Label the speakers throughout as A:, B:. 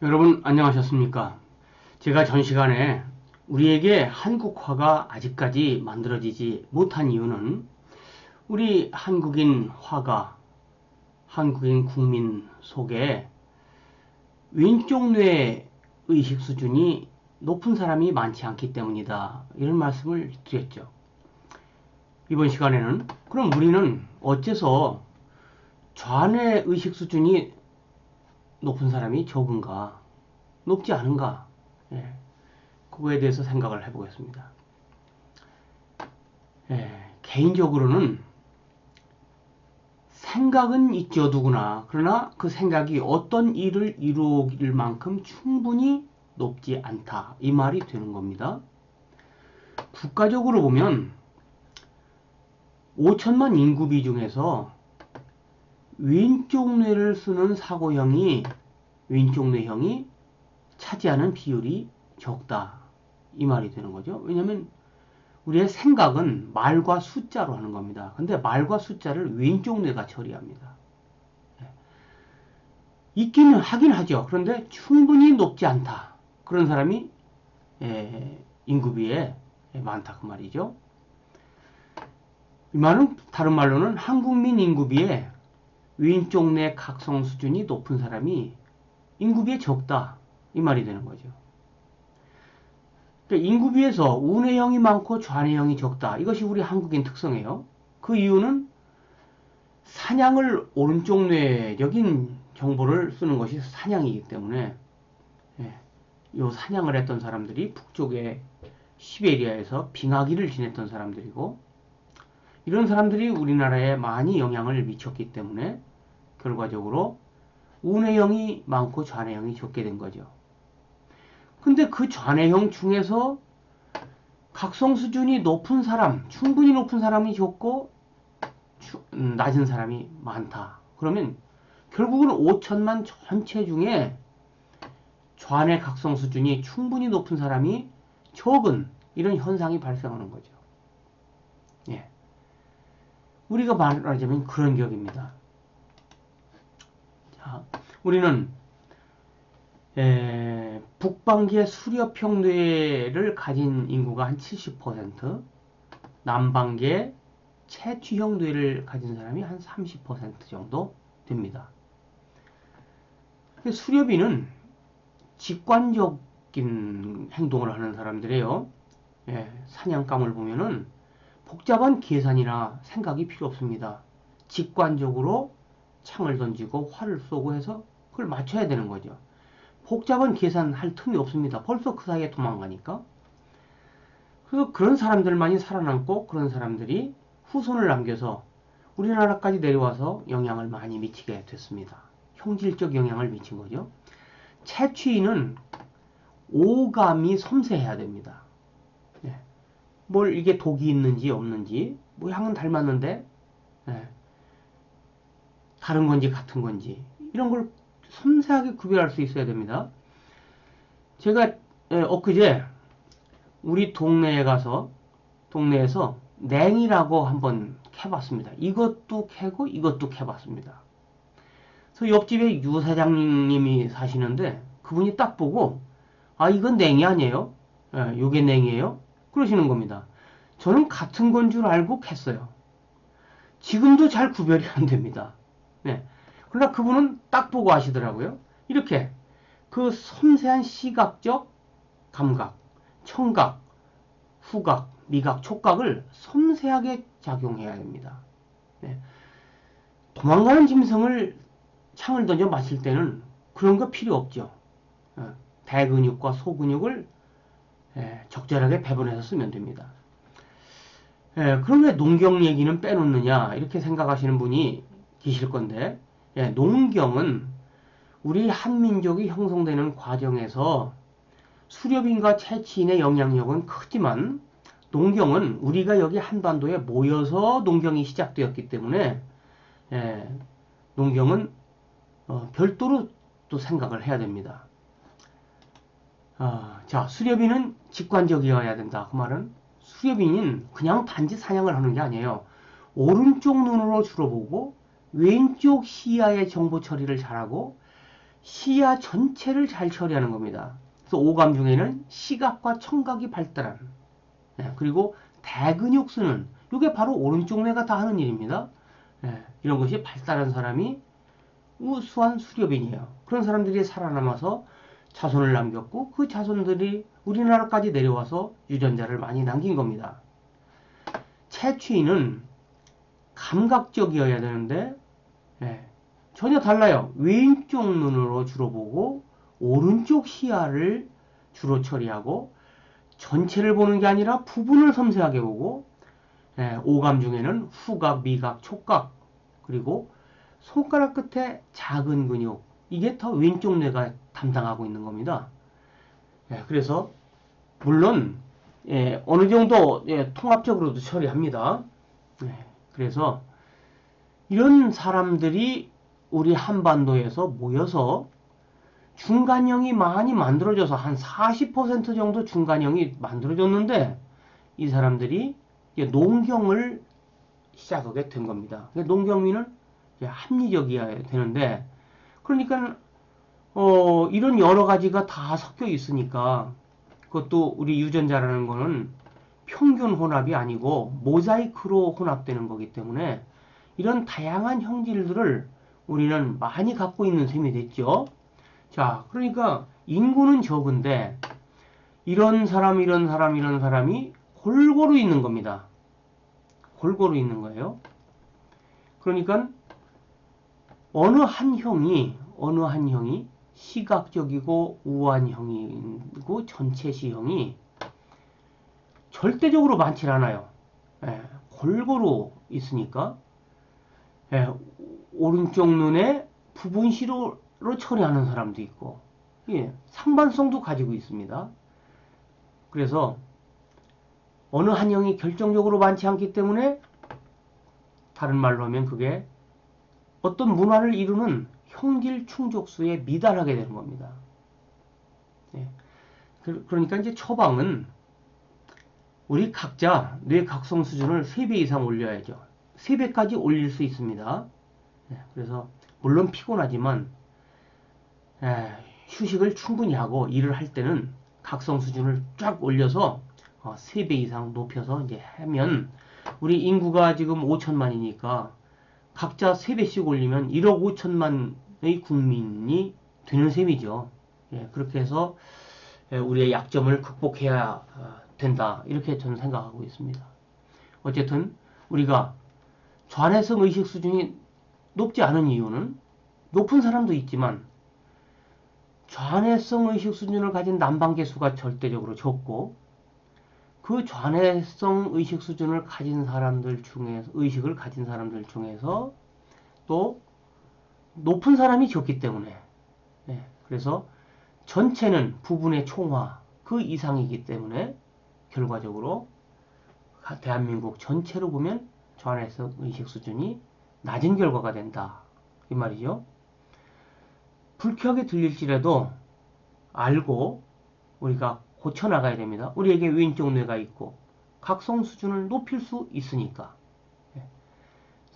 A: 여러분 안녕하셨습니까? 제가 전 시간에 우리에게 한국화가 아직까지 만들어지지 못한 이유는 우리 한국인 화가 한국인 국민 속에 왼쪽 뇌 의식 수준이 높은 사람이 많지 않기 때문이다. 이런 말씀을 드렸죠. 이번 시간에는 그럼 우리는 어째서 좌뇌 의식 수준이 높은 사람이 적은가? 높지 않은가? 예, 그거에 대해서 생각을 해보겠습니다. 예, 개인적으로는 생각은 있죠, 누구나. 그러나 그 생각이 어떤 일을 이루길 만큼 충분히 높지 않다. 이 말이 되는 겁니다. 국가적으로 보면 5천만 인구비 중에서 왼쪽 뇌를 쓰는 사고형이 왼쪽 뇌형이 차지하는 비율이 적다. 이 말이 되는 거죠. 왜냐하면 우리의 생각은 말과 숫자로 하는 겁니다. 근데 말과 숫자를 왼쪽 뇌가 처리합니다. 예. 있기는 하긴 하죠. 그런데 충분히 높지 않다. 그런 사람이 예, 인구비에 많다 그 말이죠. 이 말은 다른 말로는 한국민 인구비에 왼쪽 뇌 각성 수준이 높은 사람이 인구비에 적다. 이 말이 되는 거죠. 그러니까 인구비에서 우뇌형이 많고 좌뇌형이 적다. 이것이 우리 한국인 특성이에요. 그 이유는 사냥을 오른쪽 뇌적인 정보를 쓰는 것이 사냥이기 때문에 예, 요 사냥을 했던 사람들이 북쪽의 시베리아에서 빙하기를 지냈던 사람들이고 이런 사람들이 우리나라에 많이 영향을 미쳤기 때문에 결과적으로 우뇌형이 많고 좌뇌형이 적게 된 거죠. 근데 그 좌뇌형 중에서 각성 수준이 높은 사람, 충분히 높은 사람이 적고 음, 낮은 사람이 많다. 그러면 결국은 5천만 전체 중에 좌뇌 각성 수준이 충분히 높은 사람이 적은 이런 현상이 발생하는 거죠. 예. 우리가 말하자면 그런 격입니다. 자, 우리는 에, 북방기의 수렵 형 뇌를 가진 인구가 한 70%, 남방기의 채취형 뇌를 가진 사람이 한 30% 정도 됩니다. 수렵이는 직관적인 행동을 하는 사람들이에요. 예, 사냥감을 보면은 복잡한 계산이나 생각이 필요 없습니다. 직관적으로 창을 던지고 활을 쏘고 해서 그걸 맞춰야 되는 거죠. 복잡한 계산할 틈이 없습니다. 벌써 그 사이에 도망가니까. 그래서 그런 사람들만이 살아남고 그런 사람들이 후손을 남겨서 우리나라까지 내려와서 영향을 많이 미치게 됐습니다. 형질적 영향을 미친 거죠. 채취인은 오감이 섬세해야 됩니다. 네. 뭘 이게 독이 있는지 없는지 모양은 닮았는데 네. 다른 건지 같은 건지 이런 걸 섬세하게 구별할 수 있어야 됩니다. 제가 예, 엊그제 우리 동네에 가서 동네에서 냉이라고 한번 캐봤습니다. 이것도 캐고 이것도 캐봤습니다. 그래서 옆집에 유 사장님이 사시는데 그분이 딱 보고 아 이건 냉이 아니에요? 예, 요게 냉이에요? 그러시는 겁니다. 저는 같은 건 줄 알고 캤어요. 지금도 잘 구별이 안 됩니다. 네. 그러나 그분은 딱 보고 하시더라고요. 이렇게 그 섬세한 시각적 감각, 청각, 후각, 미각, 촉각을 섬세하게 작용해야 됩니다. 네. 도망가는 짐승을 창을 던져 맞힐 때는 그런 거 필요 없죠. 어, 대근육과 소근육을 예, 적절하게 배분해서 쓰면 됩니다. 예, 그럼 왜 농경 얘기는 빼놓느냐 이렇게 생각하시는 분이 계실 건데 예, 농경은 우리 한민족이 형성되는 과정에서 수렵인과 채취인의 영향력은 크지만 농경은 우리가 여기 한반도에 모여서 농경이 시작되었기 때문에 예, 농경은 어, 별도로 또 생각을 해야 됩니다. 아, 자, 수렵인은 직관적이어야 된다. 그 말은 수렵인은 그냥 단지 사냥을 하는 게 아니에요. 오른쪽 눈으로 주로 보고 왼쪽 시야의 정보 처리를 잘하고 시야 전체를 잘 처리하는 겁니다. 그래서 오감 중에는 시각과 청각이 발달한 예, 그리고 대근육 쓰는 이게 바로 오른쪽 뇌가 다 하는 일입니다. 예, 이런 것이 발달한 사람이 우수한 수렵인이에요. 그런 사람들이 살아남아서 자손을 남겼고 그 자손들이 우리나라까지 내려와서 유전자를 많이 남긴 겁니다. 채취인은 감각적이어야 되는데 예, 전혀 달라요. 왼쪽 눈으로 주로 보고 오른쪽 시야를 주로 처리하고 전체를 보는 게 아니라 부분을 섬세하게 보고 예, 오감 중에는 후각, 미각, 촉각 그리고 손가락 끝에 작은 근육 이게 더 왼쪽 뇌가 담당하고 있는 겁니다. 예, 그래서 물론 예, 어느 정도 예, 통합적으로도 처리합니다. 예, 그래서 이런 사람들이 우리 한반도에서 모여서 중간형이 많이 만들어져서 한 40% 정도 중간형이 만들어졌는데 이 사람들이 농경을 시작하게 된 겁니다. 그러니까 농경민은 합리적이어야 되는데 그러니까 어, 이런 여러 가지가 다 섞여 있으니까 그것도 우리 유전자라는 거는 평균 혼합이 아니고 모자이크로 혼합되는 거기 때문에 이런 다양한 형질들을 우리는 많이 갖고 있는 셈이 됐죠. 자, 그러니까 인구는 적은데 이런 사람, 이런 사람, 이런 사람이 골고루 있는 겁니다. 골고루 있는 거예요. 그러니까 어느 한 형이 어느 한 형이 시각적이고 우한 형이고 전체 시형이 절대적으로 많지 않아요. 예, 골고루 있으니까 예, 오른쪽 눈에 부분 시로 처리하는 사람도 있고 예, 상반성도 가지고 있습니다. 그래서 어느 한 형이 결정적으로 많지 않기 때문에 다른 말로 하면 그게 어떤 문화를 이루는 형질 충족수에 미달하게 되는 겁니다. 예. 그, 그러니까 이제 처방은 우리 각자 뇌 각성 수준을 3배 이상 올려야죠. 3배까지 올릴 수 있습니다. 예. 그래서 물론 피곤하지만 예, 휴식을 충분히 하고 일을 할 때는 각성 수준을 쫙 올려서 어, 3배 이상 높여서 이제 하면 우리 인구가 지금 5천만이니까 각자 3배씩 올리면 1억 5천만의 국민이 되는 셈이죠. 예, 그렇게 해서 예, 우리의 약점을 극복해야 어, 된다. 이렇게 저는 생각하고 있습니다. 어쨌든 우리가 좌뇌성 의식 수준이 높지 않은 이유는 높은 사람도 있지만 좌뇌성 의식 수준을 가진 남방계 수가 절대적으로 적고 그 좌뇌성 의식 수준을 가진 사람들 중에서 의식을 가진 사람들 중에서 또 높은 사람이 적기 때문에 네, 그래서 전체는 부분의 총화 그 이상이기 때문에 결과적으로 대한민국 전체로 보면 좌뇌성 의식 수준이 낮은 결과가 된다 이 말이죠. 불쾌하게 들릴지라도 알고 우리가 고쳐나가야 됩니다. 우리에게 왼쪽 뇌가 있고 각성 수준을 높일 수 있으니까 예.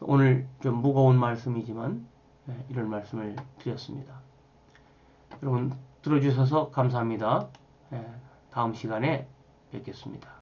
A: 오늘 좀 무거운 말씀이지만 예, 이런 말씀을 드렸습니다. 여러분 들어주셔서 감사합니다. 예, 다음 시간에 뵙겠습니다.